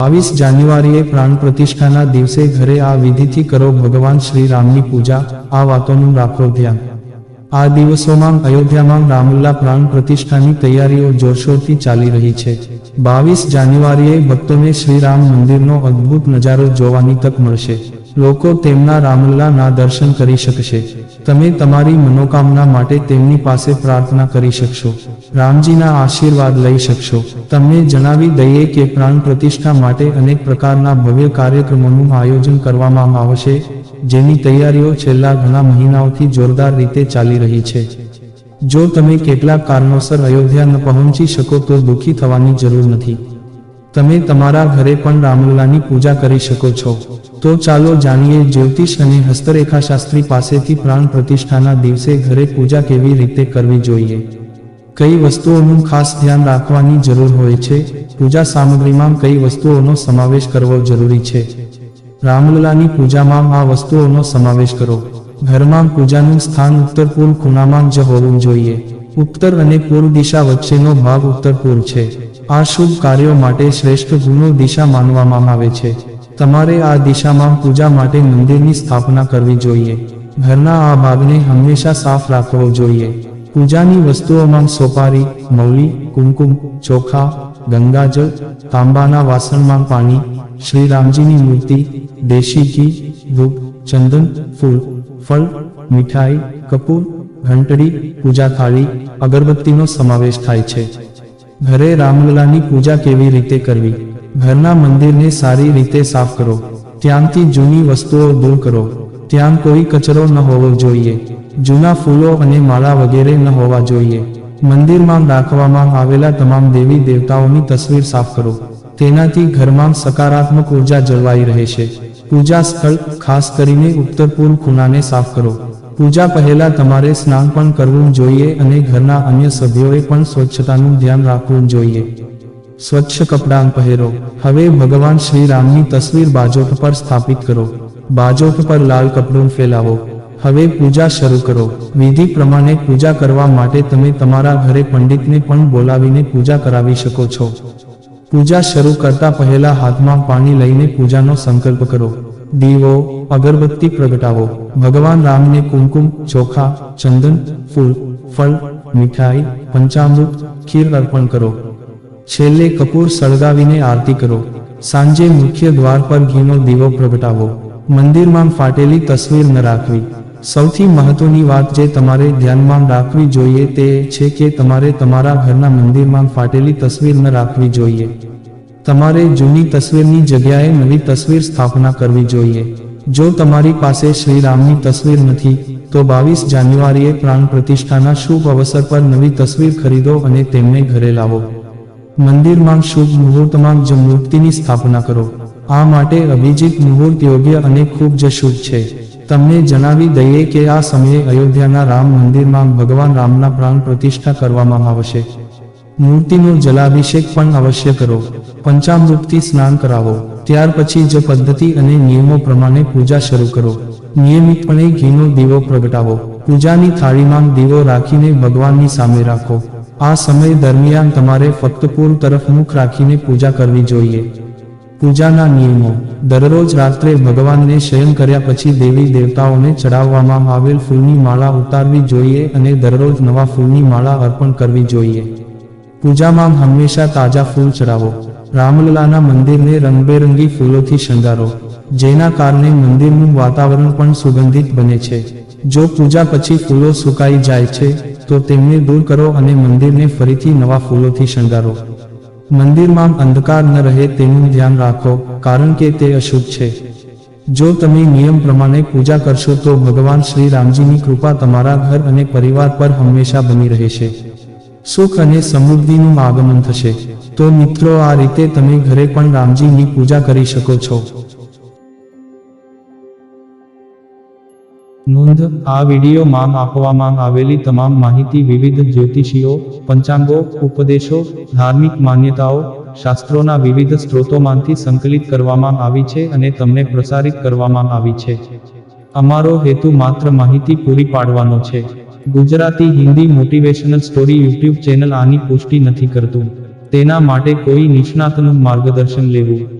બાવીસ જાન્યુઆરીએ પ્રાણ પ્રતિષ્ઠાના દિવસે ઘરે આ વિધિથી કરો ભગવાન શ્રી રામની પૂજા, આ વાતોનું રાખો ધ્યાન. આ દિવસોમાં અયોધ્યામાં રામલલા પ્રાણ પ્રતિષ્ઠાની તૈયારીઓ જોરશોરથી ચાલી રહી છે. બાવીસ જાન્યુઆરીએ ભક્તોને શ્રી રામ મંદિરનો અદ્ભુત નજારો જોવાની તક મળશે. લોકો તેમના રામલલાના દર્શન કરી શકશે. તમે તમારી મનોકામના માટે તેમની પાસે પ્રાર્થના કરી શકશો. રામજીના આશીર્વાદ લઈ શકશો. તમને જણાવી દઈએ કે પ્રાણ પ્રતિષ્ઠા માટે અનેક પ્રકારના ભવ્ય કાર્યક્રમોનું આયોજન કરવામાં આવશે, જેની તૈયારીઓ છેલ્લા ઘણા મહિનાઓથી જોરદાર રીતે ચાલી રહી છે. જો તમે કેટલાક કારણોસર અયોધ્યા ન પહોંચી શકો તો દુઃખી થવાની જરૂર નથી. તમે તમારા ઘરે પણ રામલલાની પૂજા કરી શકો છો. તો ચાલો જાણીએ, જ્યોતિષ અને હસ્તરેખાશાસ્ત્રી પાસેથી પ્રાણ પ્રતિષ્ઠાના દિવસે ઘરે પૂજા કેવી રીતે કરવી જોઈએ? કઈ વસ્તુઓનું ખાસ ધ્યાન રાખવાની જરૂર હોય છે? પૂજા સામગ્રીમાં કઈ વસ્તુઓનો સમાવેશ કરવો જરૂરી છે? રામલલાની પૂજામાં આ વસ્તુઓનો સમાવેશ કરો. ઘરમાં પૂજાનું સ્થાન ઉત્તર પૂર્વ ખૂણામાં જ હોવું જોઈએ. ઉત્તર અને પૂર્વ દિશા વચ્ચેનો ભાગ ઉત્તર પૂર્વ છે. આ શુભ કાર્યો માટે શ્રેષ્ઠ ગુણો દિશા માનવામાં આવે છે. તમારે આ દિશામાં પૂજા માટે મંદિરની સ્થાપના કરવી જોઈએ. ઘરના આ ભાગને હંમેશા સાફ રાખવો જોઈએ. પૂજાની વસ્તુઓમાં સોપારી, મૌલી, કુમકુમ, ચોખા, ગંગાજળ, તાંબાના વાસણમાં પાણી, શ્રી રામજીની મૂર્તિ, દેશી ઘી ધૂપ ચંદન, ફૂલ, ફળ, મીઠાઈ, કપૂર, ઘંટડી, પૂજા થાળી, અગરબત્તીનો સમાવેશ થાય છે. ઘરે રામલલાની પૂજા કેવી રીતે કરવી? ઘરના મંદિરને સારી રીતે સાફ કરો. ત્યાંથી જૂની વસ્તુઓ દૂર કરો. ત્યાં કોઈ કચરો ન હોવો જોઈએ. જૂના ફૂલો અને માળા વગેરે ન હોવા જોઈએ. મંદિરમાં રાખવામાં આવેલા તમામ દેવી દેવતાઓની તસવીર સાફ કરો. તેનાથી ઘરમાં સકારાત્મક ઊર્જા જળવાઈ રહે છે પૂજા સ્થળ ખાસ કરીને ઉત્તર પૂર્વ ખૂણાને સાફ કરો. પૂજા પહેલા તમારે સ્નાન પણ કરવું જોઈએ અને ઘરના અન્ય સભ્યોએ પણ સ્વચ્છતાનું ધ્યાન રાખવું જોઈએ. સ્વચ્છ કપડાં પહેરો. હવે ભગવાન શ્રી રામની તસવીર બાજોટ પર સ્થાપિત કરો. બાજોટ પર લાલ કપડું ફેલાવો. હવે પૂજા શરૂ કરો. વિધિ પ્રમાણે પૂજા કરવા માટે તમે તમારા ઘરે પંડિતને પણ બોલાવીને પૂજા કરાવી શકો છો. પૂજા શરૂ કરતા પહેલા હાથમાં પાણી લઈને પૂજાનો સંકલ્પ કરો. દીવો, અગરબત્તી પ્રગટાવો, ભગવાન રામને કુમકુમ, ચોખા, ચંદન, ફૂલ, ફળ, મીઠાઈ, પંચામૃત, ખીર અર્પણ કરો. છેલ્લે કપૂર સળગાવીને આરતી કરો. સાંજે મુખ્ય દ્વાર પર ઘીનો દીવો પ્રગટાવો. મંદિરમાં ફાટેલી તસવીર ન રાખવી. સૌથી મહત્વની વાત જે તમારે ધ્યાનમાં રાખવી જોઈએ તે છે કે તમારે તમારા ઘરના મંદિરમાં ફાટેલી તસવીર ન રાખવી જોઈએ. તમારે જૂની તસવીરની જગ્યાએ નવી તસવીર સ્થાપના કરવી જોઈએ. જો તમારી પાસે શ્રી રામની તસવીર નથી, તો બાવીસ જાન્યુઆરીએ પ્રાણ પ્રતિષ્ઠાના શુભ અવસર પર નવી તસવીર ખરીદો અને તેમને ઘરે લાવો. મંદિરમાં શુભ મુહૂર્તમાં જ મૂર્તિની સ્થાપના કરો. આ માટે અભિજીત મુહૂર્ત યોગ્ય અને ખૂબ જ શુભ છે. તમને જણાવી દઈએ કે આ સમયે અયોધ્યાના રામ મંદિરમાં ભગવાન રામના પ્રાણ પ્રતિષ્ઠા કરવામાં આવશે. મૂર્તિનો જલાભિષેક પણ અવશ્ય કરો. પંચામૃતથી સ્નાન કરાવો. ત્યાર પછી જ પદ્ધતિ અને નિયમો પ્રમાણે પૂજા શરૂ કરો. નિયમિતપણે ઘીનો દીવો પ્રગટાવો. પૂજાની થાળીમાં દીવો રાખીને ભગવાનની સામે રાખો. આ સમય દરમિયાન તમારે ફક્ત પૂર્વ તરફ મુખ રાખીને પૂજા કરવી જોઈએ. પૂજાના નિયમો. દરરોજ રાત્રે ભગવાનને શયન કર્યા પછી દેવી દેવતાઓને ચડાવવામાં આવેલ ફૂલની માળા ઉતારવી જોઈએ અને દરરોજ નવા ફૂલની માળા અર્પણ કરવી જોઈએ. પૂજામાં હંમેશા તાજા ફૂલ ચડાવો. રામલલાના મંદિરને રંગબેરંગી ફૂલોથી શણગારો, જેના કારણે મંદિરનું વાતાવરણ પણ સુગંધિત બને છે. જો પૂજા પછી ફૂલો સુકાઈ જાય છે, તો તેમને દૂર કરો અને મંદિરને ફરીથી નવા ફૂલોથી શણગારો. મંદિરમાં અંધકાર ન રહે તેનું ધ્યાન રાખો, કારણ કે તે અશુભ છે. જો તમે નિયમ પ્રમાણે પૂજા કરશો, તો ભગવાન શ્રી રામજીની કૃપા તમારા ઘર અને પરિવાર પર હંમેશા બની રહેશે. સુખ અને સમૃદ્ધિનું આગમન થશે. તો મિત્રો, આ રીતે તમે ઘરે પણ રામજીની પૂજા કરી શકો છો. નોંધ, આ વિડીયોમાં આપવામાં આવેલી તમામ માહિતી વિવિધ જ્યોતિષીઓ, પંચાંગો, ઉપદેશો, ધાર્મિક માન્યતાઓ, શાસ્ત્રોના વિવિધ સ્ત્રોતોમાંથી સંકલિત કરવામાં આવી છે અને તમને પ્રસારિત કરવામાં આવી છે. અમારો હેતુ માત્ર માહિતી પૂરી પાડવાનો છે. Gujarati Hindi motivational story YouTube channel આની પુષ્ટિ નથી કરતું. તેના માટે કોઈ નિષ્ણાતનું માર્ગદર્શન લેવું.